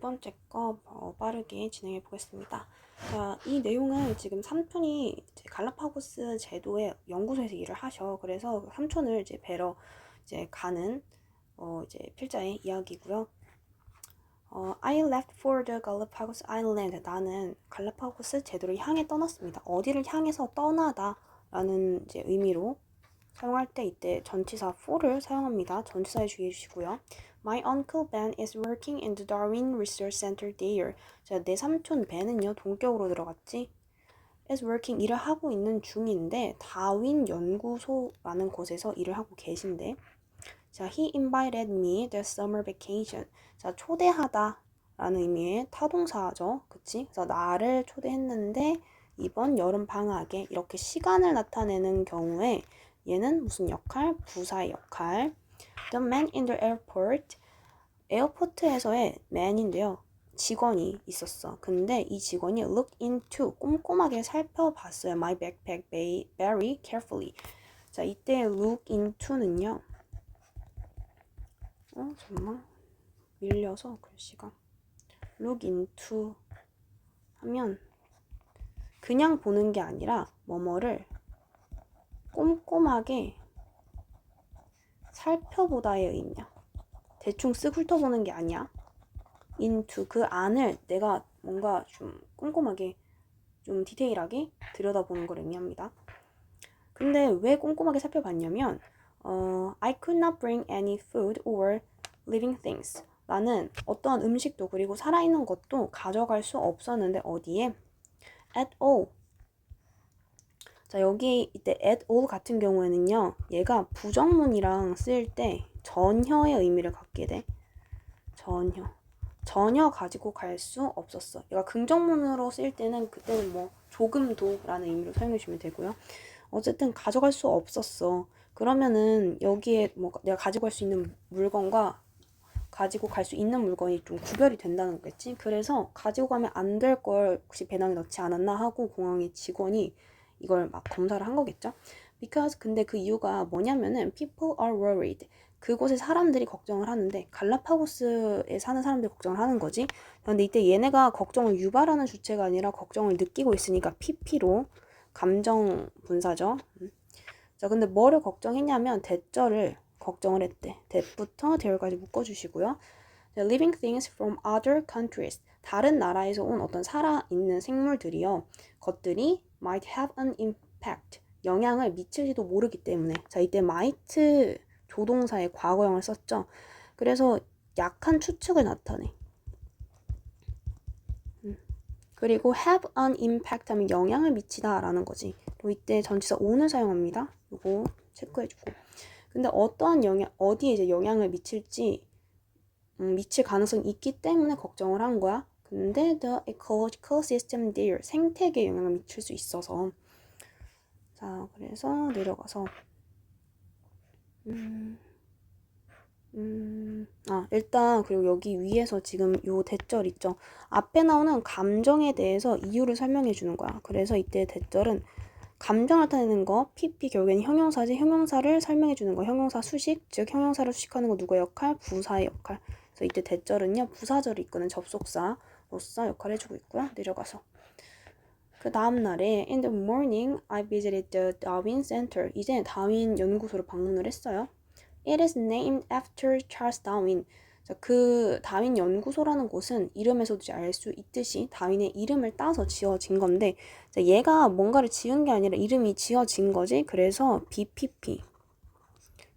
번째 거 어, 빠르게 진행해 보겠습니다. 자, 이 내용은 지금 삼촌이 갈라파고스 제도의 연구소에서 일을 하셔. 그래서 삼촌을 이제 뵈러 이제 가는 어, 이제 필자의 이야기고요. 어, I left for the Galapagos Island. 나는 갈라파고스 제도를 향해 떠났습니다. 어디를 향해서 떠나다라는 이제 의미로 사용할 때 이때 전치사 for를 사용합니다. 전치사에 주의해 주시고요. My uncle Ben is working in the Darwin Research Center there. 자, 내 삼촌 벤은요 동격으로 들어갔지. is working 일을 하고 있는 중인데 다윈 연구소라는 곳에서 일을 하고 계신데. 자, he invited me the summer vacation. 자, 초대하다 라는 의미의 타동사죠. 그치? 그래서 나를 초대했는데 이번 여름 방학에 이렇게 시간을 나타내는 경우에 얘는 무슨 역할? 부사의 역할. The man in the airport. 에어포트에서의 man인데요. 직원이 있었어. 근데 이 직원이 look into 꼼꼼하게 살펴봤어요. My backpack very carefully. 자, 이때 look into는요. 어, 정말 밀려서 글씨가 look into 하면 그냥 보는 게 아니라 뭐뭐를 꼼꼼하게 살펴보다의 의미야. 대충 쓱 훑어보는 게 아니야. into 그 안을 내가 뭔가 좀 꼼꼼하게 좀 디테일하게 들여다보는 걸 의미합니다. 근데 왜 꼼꼼하게 살펴봤냐면 어, I could not bring any food or living things. 나는 어떠한 음식도 그리고 살아있는 것도 가져갈 수 없었는데 어디에? at all. 자, 여기 이때 at all 같은 경우에는요. 얘가 부정문이랑 쓰일 때 전혀의 의미를 갖게 돼. 전혀. 전혀 가지고 갈 수 없었어. 얘가 긍정문으로 쓰일 때는 그때는 뭐 조금도라는 의미로 사용해 주면 되고요. 어쨌든 가져갈 수 없었어. 그러면은 여기에 뭐 내가 가지고 갈 수 있는 물건과 가지고 갈 수 있는 물건이 좀 구별이 된다는 거겠지. 그래서 가지고 가면 안 될 걸 혹시 배낭에 넣지 않았나 하고 공항의 직원이 이걸 막 검사를 한 거겠죠. Because 근데 그 이유가 뭐냐면은 people are worried. 그곳에 사람들이 걱정을 하는데 갈라파고스에 사는 사람들이 걱정을 하는 거지. 근데 이때 얘네가 걱정을 유발하는 주체가 아니라 걱정을 느끼고 있으니까 PP로 감정 분사죠. 음. 자, 근데 뭐를 걱정했냐면 대절을 걱정을 했대. that부터 there까지 묶어주시고요. living things from other countries. 다른 나라에서 온 어떤 살아있는 생물들이요. 것들이 might have an impact. 영향을 미칠지도 모르기 때문에. 자, 이때 might 조동사의 과거형을 썼죠. 그래서 약한 추측을 나타내. 음. 그리고 have an impact 하면 영향을 미치다 라는 거지. 또 이때 전치사 on을 사용합니다. 이거 체크해주고. 근데 어떠한 영향, 어디에 이제 영향을 미칠지 음, 미칠 가능성이 있기 때문에 걱정을 한 거야. 근데 the ecological system there 생태계에 영향을 미칠 수 있어서 자 그래서 내려가서 음, 음, 아, 일단, 그리고 여기 위에서 지금 요 대절 있죠? 앞에 나오는 감정에 대해서 이유를 설명해 주는 거야. 그래서 이때 대절은 감정을 나타내는 거, PP 결국에는 형용사지, 형용사를 설명해 주는 거, 형용사 수식, 즉 형용사를 수식하는 거 누구의 역할? 부사의 역할. 그래서 이때 대절은요, 부사절을 이끄는 접속사 로서 역할을 해주고 있고요. 내려가서. 그 다음 날에 in the morning I visited the Darwin Center. 이제 다윈 연구소를 방문을 했어요. It is named after Charles Darwin. 자, 그 다윈 연구소라는 곳은 이름에서도 알 수 있듯이 다윈의 이름을 따서 지어진 건데 자, 얘가 뭔가를 지은 게 아니라 이름이 지어진 거지. 그래서 BPP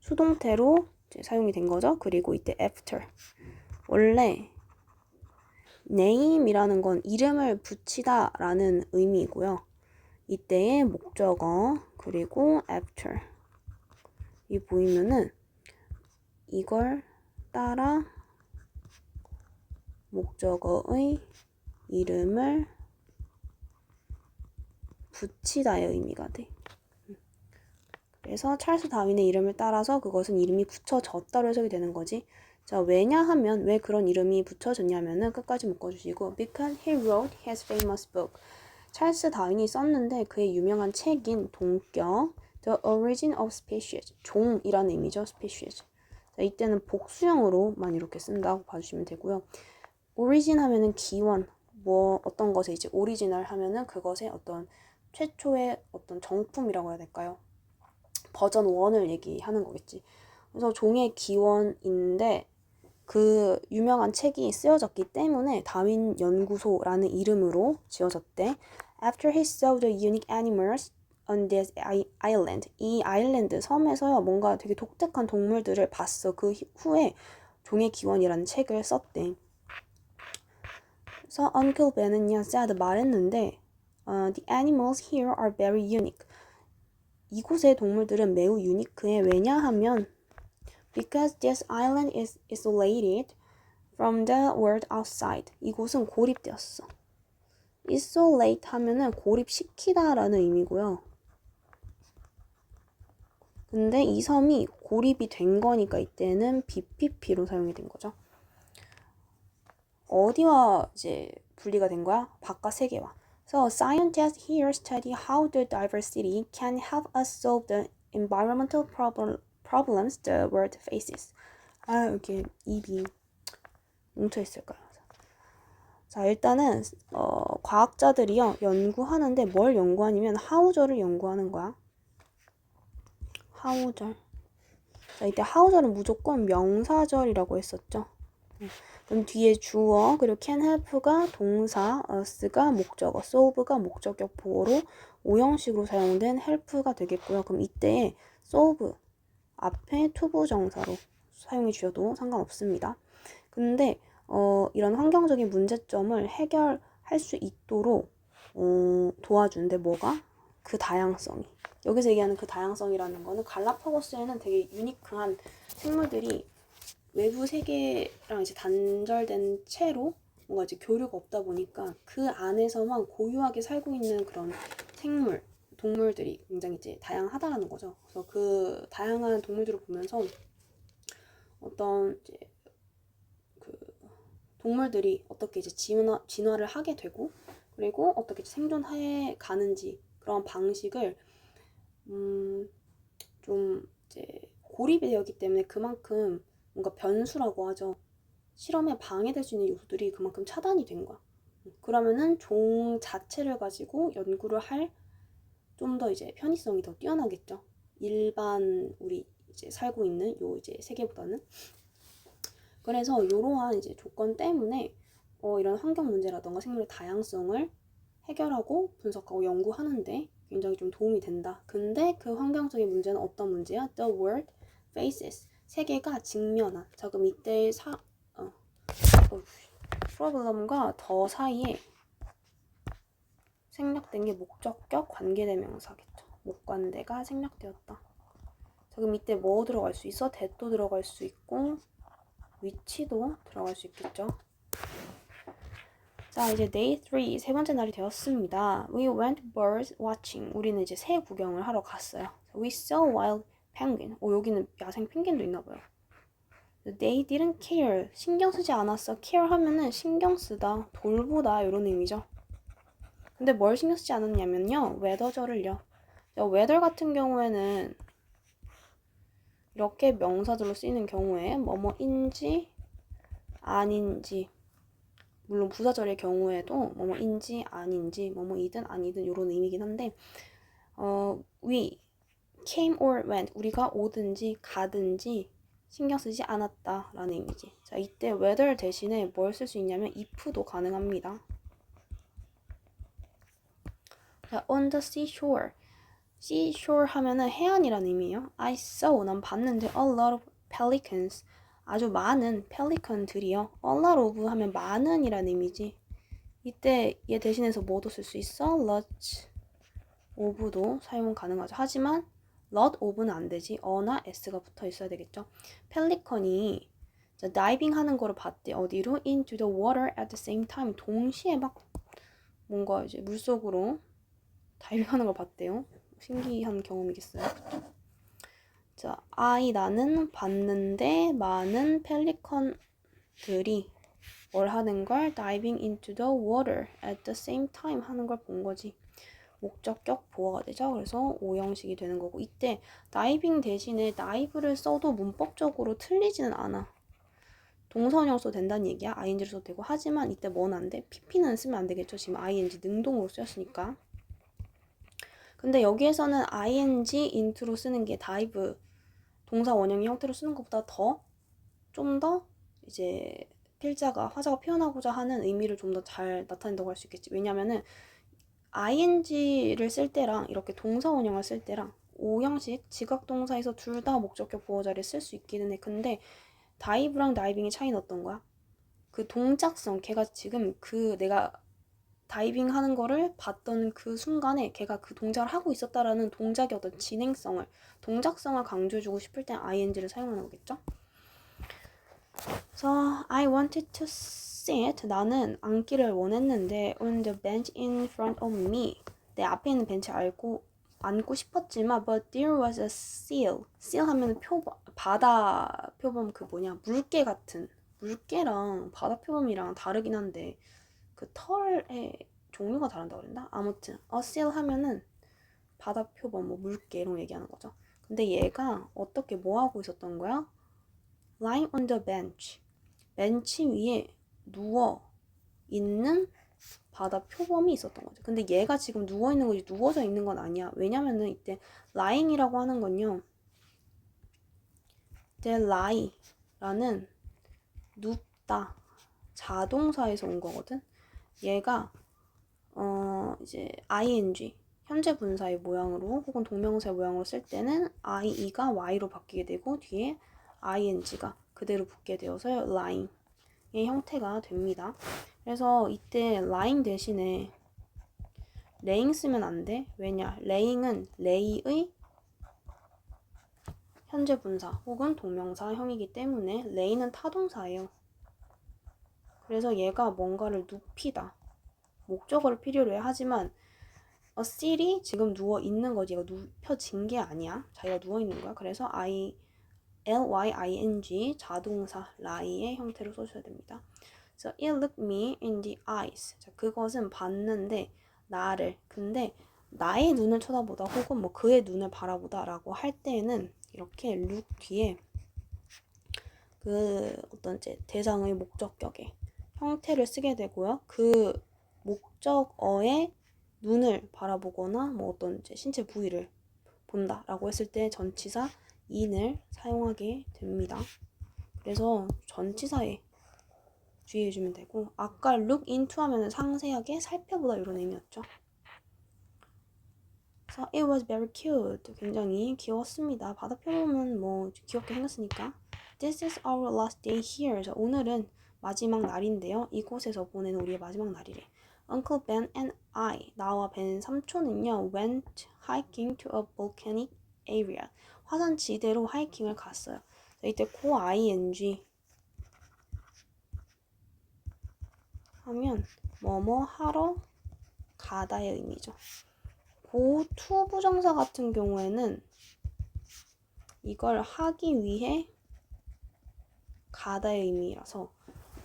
수동태로 사용이 된 거죠. 그리고 이때 after 원래 name이라는 건 이름을 붙이다 라는 의미이고요. 이때의 목적어 그리고 after 이 보이면은 이걸 따라 목적어의 이름을 붙이다의 의미가 돼. 그래서 찰스 다윈의 이름을 따라서 그것은 이름이 붙여졌다로 해석이 되는 거지. 자, 왜냐하면 왜 그런 이름이 붙여졌냐면은 끝까지 묶어주시고 because he wrote his famous book. 찰스 다윈이 썼는데 그의 유명한 책인 동격 The Origin of Species 종이라는 의미죠. Species. 자, 이때는 복수형으로만 이렇게 쓴다고 봐주시면 되고요. origin 하면은 기원, 뭐 어떤 것에 이제 오리지널 하면은 그것의 어떤 최초의 어떤 정품이라고 해야 될까요? 버전 1을 얘기하는 거겠지. 그래서 종의 기원인데 그 유명한 책이 쓰여졌기 때문에 다윈 연구소라는 이름으로 지어졌대. After he saw the unique animals on this island, 이 아일랜드 섬에서요 뭔가 되게 독특한 동물들을 봤어. 그 후에 종의 기원이라는 책을 썼대. 그래서 Uncle Ben은요, sad 말했는데 uh, The animals here are very unique. 이곳의 동물들은 매우 유니크해. 왜냐하면 because this island is isolated from the world outside. 이곳은 고립되었어. isolate 하면은 고립시키다라는 의미고요. 근데 이 섬이 고립이 된 거니까 이때는 BPP로 사용이 된 거죠. 어디와 이제 분리가 된 거야? 바깥 세계와. So scientists here study how the diversity can help us solve the environmental problem, problems the world faces. 아, 이렇게 입이 뭉쳐 있을까요? 자, 일단은 어, 과학자들이요 연구하는데 뭘 연구하냐면 하우저를 연구하는 거야. 하우절. 자, 이때 하우절은 무조건 명사절이라고 했었죠. 그럼 뒤에 주어 그리고 can help가 동사, us가 목적어, solve가 목적격 보어로 오형식으로 사용된 help가 되겠고요. 그럼 이때 solve 앞에 투부 정사로 사용해 주셔도 상관없습니다. 근데 어, 이런 환경적인 문제점을 해결할 수 있도록 어, 도와주는데 뭐가? 그 다양성이. 여기서 얘기하는 그 다양성이라는 거는 갈라파고스에는 되게 유니크한 생물들이 외부 세계랑 이제 단절된 채로 뭔가 이제 교류가 없다 보니까 그 안에서만 고유하게 살고 있는 그런 생물, 동물들이 굉장히 이제 다양하다라는 거죠. 그래서 그 다양한 동물들을 보면서 어떤 이제 그 동물들이 어떻게 이제 진화, 진화를 하게 되고 그리고 어떻게 생존해 가는지 그런 방식을 음, 좀 이제 고립이 되었기 때문에 그만큼 뭔가 변수라고 하죠. 실험에 방해될 수 있는 요소들이 그만큼 차단이 된 거야. 그러면은 종 자체를 가지고 연구를 할 좀 더 이제 편의성이 더 뛰어나겠죠. 일반 우리 이제 살고 있는 요 이제 세계보다는. 그래서 이러한 이제 조건 때문에 어, 이런 환경 문제라던가 생물의 다양성을 해결하고 분석하고 연구하는데 굉장히 좀 도움이 된다. 근데 그 환경적인 문제는 어떤 문제야? The world faces. 세계가 직면한. 자, 그럼 이때 사, 어, 어, 프로블럼과 더 사이에 생략된 게 목적격 관계대명사겠죠. 목관대가 생략되었다. 자, 그럼 이때 뭐 들어갈 수 있어? 대도 들어갈 수 있고 위치도 들어갈 수 있겠죠. 자, 이제 day 3, 세 번째 날이 되었습니다. We went bird watching. 우리는 이제 새 구경을 하러 갔어요. We saw wild penguin. 오, 여기는 야생 펭귄도 있나 봐요. They didn't care. 신경 쓰지 않았어. care 하면은 신경 쓰다, 돌보다 이런 의미죠. 근데 뭘 신경 쓰지 않았냐면요. weather절을요. weather 같은 경우에는 이렇게 명사절로 쓰이는 경우에 뭐뭐인지 아닌지 물론 부사절의 경우에도 뭐뭐인지 아닌지 뭐뭐이든 아니든 이런 의미긴 한데 어, we came or went 우리가 오든지 가든지 신경 쓰지 않았다라는 의미지. 자, 이때 whether 대신에 뭘 쓸 수 있냐면 if도 가능합니다. 자, on the seashore. seashore 하면은 해안이라는 의미예요. I saw 난 봤는데 a lot of pelicans. 아주 많은 펠리컨들이요. a lot of 하면 많은이라는 의미지. 이때 얘 대신해서 뭐도 쓸 수 있어? lots of도 사용 가능하죠. 하지만 lot of는 안 되지. 어나 s가 붙어 있어야 되겠죠. 펠리컨이 자, 다이빙 하는 거를 봤대. 어디로? into the water at the same time. 동시에 막 뭔가 이제 물속으로 다이빙 하는 걸 봤대요. 신기한 경험이겠어요. 자, I 나는 봤는데 많은 펠리컨들이 뭘 하는 걸 diving into the water at the same time 하는 걸 본 거지. 목적격 보어가 되죠. 그래서 오형식이 되는 거고 이때 다이빙 대신에 다이브를 써도 문법적으로 틀리지는 않아. 동사원형 써도 된다는 얘기야. ing를 써도 되고 하지만 이때 뭐는 안 돼? pp는 쓰면 안 되겠죠. 지금 ing 능동으로 쓰였으니까. 근데 여기에서는 ing into로 쓰는 게 다이브 동사 원형의 형태로 쓰는 것보다 더 좀 더 이제 필자가 화자가 표현하고자 하는 의미를 좀 더 잘 나타낸다고 할 수 있겠지. 왜냐면은 ing를 쓸 때랑 이렇게 동사 원형을 쓸 때랑 오형식 지각 동사에서 둘 다 목적격 보호 자리에 쓸수 있기는 해. 근데 다이브랑 다이빙의 차이는 어떤 거야? 그 동작성, 걔가 지금 그 내가 다이빙 하는 거를 봤던 그 순간에 걔가 그 동작을 하고 있었다라는 동작의 어떤 진행성을, 동작성을 강조해주고 싶을 땐 ing를 사용하는 거겠죠? So I wanted to sit. 나는 앉기를 원했는데 on the bench in front of me. 내 앞에 있는 벤치 알고 앉고 싶었지만 but there was a seal. seal 하면 표범 바다 표범 그 뭐냐 물개 같은 물개랑 바다 표범이랑 다르긴 한데 그 털의 종류가 다른다고 그랬나? 아무튼 seal 하면은 바다 표범 뭐 물개 이런 거 얘기하는 거죠. 근데 얘가 어떻게 뭐 하고 있었던 거야? lying on the bench. 벤치 위에 누워 있는 바다 표범이 있었던 거죠. 근데 얘가 지금 누워 있는 거지 누워져 있는 건 아니야. 왜냐면은 이때 lying이라고 하는 건요. they lie라는 눕다 자동사에서 온 거거든. 얘가 어 이제 ing 현재 분사의 모양으로 혹은 동명사의 모양으로 쓸 때는 ie가 y로 바뀌게 되고 뒤에 ing가 그대로 붙게 되어서 lying의 형태가 됩니다. 그래서 이때 lying 대신에 laying 쓰면 안 돼. 왜냐? laying은 lay의 현재 분사 혹은 동명사형이기 때문에 lay는 타동사예요. 그래서 얘가 뭔가를 눕히다. 목적어를 필요로 해. 하지만 a sit이 지금 누워 있는 거지. 얘가 눕혀진 게 아니야. 자기가 누워 있는 거야. 그래서 I L-Y-I-N-G 자동사 lie의 형태로 써주셔야 됩니다. So it looked me in the eyes. 자, 그것은 봤는데 나를 근데 나의 눈을 쳐다보다 혹은 뭐 그의 눈을 바라보다라고 할 때에는 이렇게 look 뒤에 그 어떤 이제 대상의 목적격의 형태를 쓰게 되고요. 그 목적어의 눈을 바라보거나 뭐 어떤 신체 부위를 본다라고 했을 때 전치사 in을 사용하게 됩니다. 그래서 전치사에 주의해주면 되고 아까 look into 하면 상세하게 살펴보다 이런 의미였죠. So it was very cute. 굉장히 귀여웠습니다. 바다 표범은 뭐 귀엽게 생겼으니까. This is our last day here. 자, 오늘은 마지막 날인데요. 이곳에서 보내는 우리의 마지막 날이래. Uncle Ben and I, 나와 벤 삼촌은요, went hiking to a volcanic area. 화산 지대로 하이킹을 갔어요. 이때 고 ing 하면 뭐뭐 하러 가다의 의미죠. 고 투 부정사 같은 경우에는 이걸 하기 위해 가다의 의미라서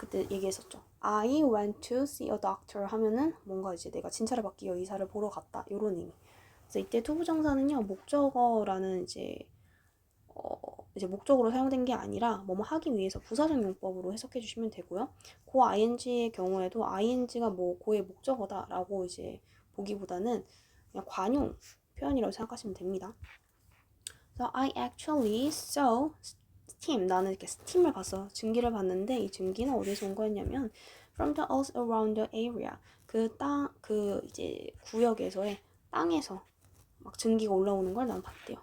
그때 얘기했었죠. I went to see a doctor 하면은 뭔가 이제 내가 진찰을 받기 위해 의사를 보러 갔다 이런 의미. 그래서 이때 투부정사는요 목적어라는 이제 어 이제 목적으로 사용된 게 아니라 뭐뭐 하기 위해서 부사적 용법으로 해석해 주시면 되고요. 고 ing의 경우에도 ing가 뭐 고의 목적어다라고 이제 보기보다는 그냥 관용 표현이라고 생각하시면 됩니다. So I actually saw steam. 나는 이렇게 스팀을 봤어. 증기를 봤는데 이 증기는 어디서 온 거였냐면 from the earth around the area. 그 땅, 그 이제 구역에서의 땅에서 막 증기가 올라오는 걸 난 봤대요.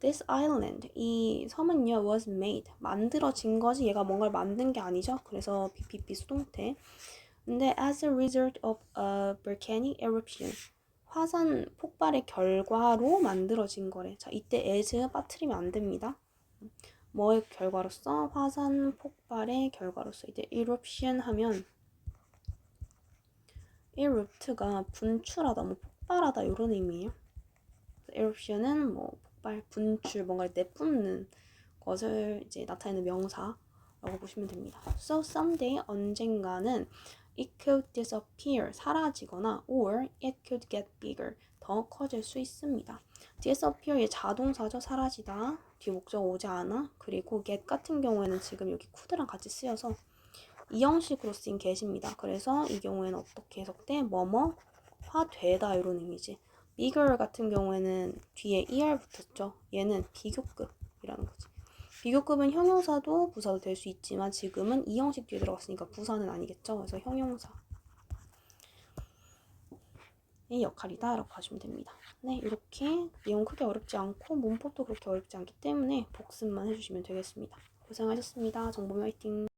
This island, 이 섬은요, was made, 만들어진 거지 얘가 뭔가를 만든 게 아니죠. 그래서 BPP 수동태. 근데 as a result of a volcanic eruption, 화산 폭발의 결과로 만들어진 거래. 자, 이때 as 빠트리면 안 됩니다. 뭐의 결과로서? 화산 폭발의 결과로서. 이때 eruption 하면 erupt가 분출하다, 뭐 폭발하다 이런 의미예요. eruption은 뭐 폭발, 분출, 뭔가를 내뿜는 것을 이제 나타내는 명사라고 보시면 됩니다. So someday 언젠가는 it could disappear 사라지거나 or it could get bigger 더 커질 수 있습니다. disappear의 자동사죠. 사라지다. 뒤에 목적 오지 않아. 그리고 get 같은 경우에는 지금 여기 could랑 같이 쓰여서 이 형식으로 쓰인 get입니다. 그래서 이 경우에는 어떻게 해석돼? 뭐뭐화 되다 이런 의미지. bigger 같은 경우에는 뒤에 er 붙었죠. 얘는 비교급이라는 거지. 비교급은 형용사도 부사도 될 수 있지만 지금은 이 형식 뒤에 들어갔으니까 부사는 아니겠죠. 그래서 형용사. 의 역할이다 라고 하시면 됩니다. 네, 이렇게 내용 크게 어렵지 않고 문법도 그렇게 어렵지 않기 때문에 복습만 해주시면 되겠습니다. 고생하셨습니다. 정보미 화이팅!